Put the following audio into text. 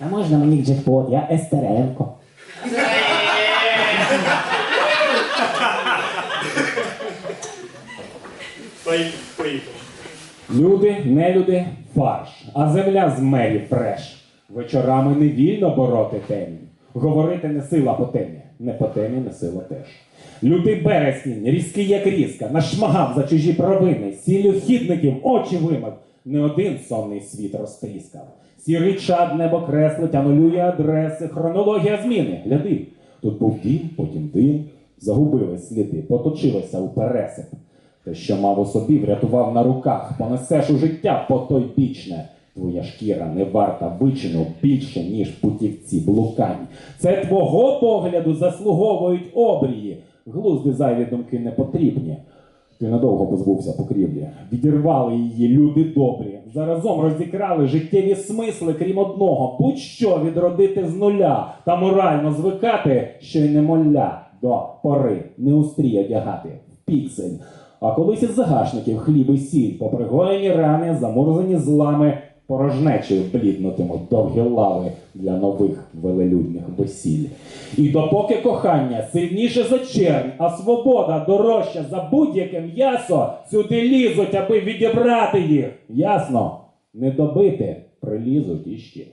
А можна мені джекпот? Я Естеренко. Поїхали. Люди, нелюди, фарш, а земля з мерів фреш. Вечорами не вільно бороти темі. Говорити не сила по темі, не по темі не сила теж. Лютий березень, різкий як різка, нашмагав за чужі провини, сіллю хідників очі вимив, не один сонний світ розтріскав. Сірий чад небо креслить, анулює адреси, хронологія зміни. Гляди, тут був дім, потім дим, загубили сліди, поточилося у пересип. Те, що мав у собі, врятував на руках, понесеш у життя по той бічне. Твоя шкіра не варта вичину більше, ніж путівці блукань. Це твого погляду заслуговують обрії. Глузди зайві думки не потрібні. Ти надовго позбувся покрівлі. Відірвали її люди добрі. Заразом розікрали життєві смисли, крім одного, будь-що відродити з нуля та морально звикати, що й не моля до пори не устрій одягати в піксель. А колись із загашників хліб і сіль, попригоєні рани, замурзані злами, порожнечею бліднутимуть довгі лави для нових велелюдних весіль. І допоки кохання сильніше за чернь, а свобода дорожча за будь-яке м'ясо, сюди лізуть, аби відібрати їх. Ясно, не добити, прилізуть іще.